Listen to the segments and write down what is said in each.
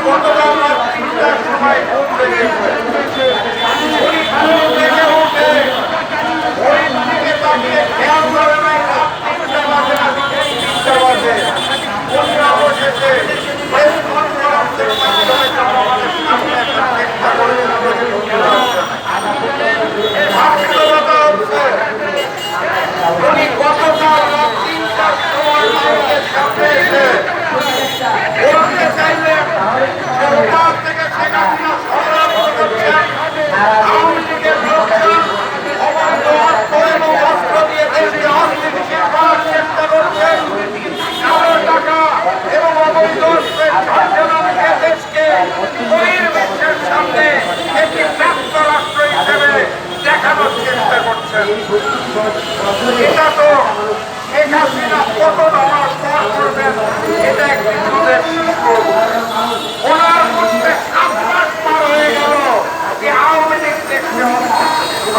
গতকাল রাত সময় ঘুম ভেঙেছে Ahora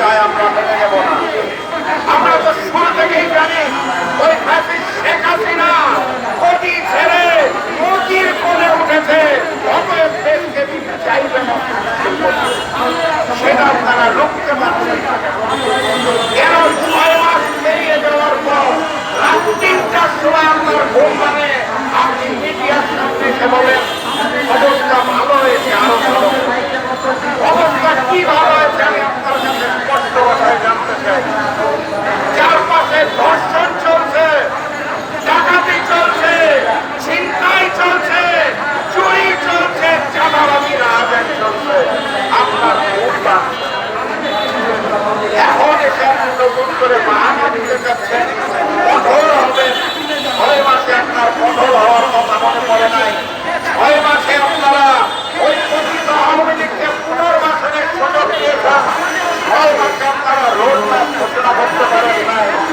তাই আমরা মেনে না। আমরা তো শুরু থেকেই জানি, ওই ফাঁসি শেখ হাসিনা কোটি ছেড়ে নদীর কোলে উঠেছে চাইবে না সেটা তারা রুখতে পারছে রাত তিনটার সময় আপনার ঘুম মানে আপনি মিডিয়ার সামনে চারপাশে ধর্ষণ চলছে, ডাকাতি চলছে, ছিনতাই চলছে, চুরি চলছে আপনার এখন এসে নতুন করে বাহানা দিতে চাচ্ছেন কঠোর হবে ঘরে মাসে আপনার কঠোর হওয়ার কথা মনে পড়ে নাই। ঘোষণাভুক্ত করেন ইমাম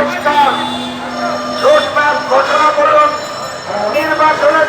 পরিষ্কার। রোডম্যাপ ঘোষণা করুন। নির্বাচনের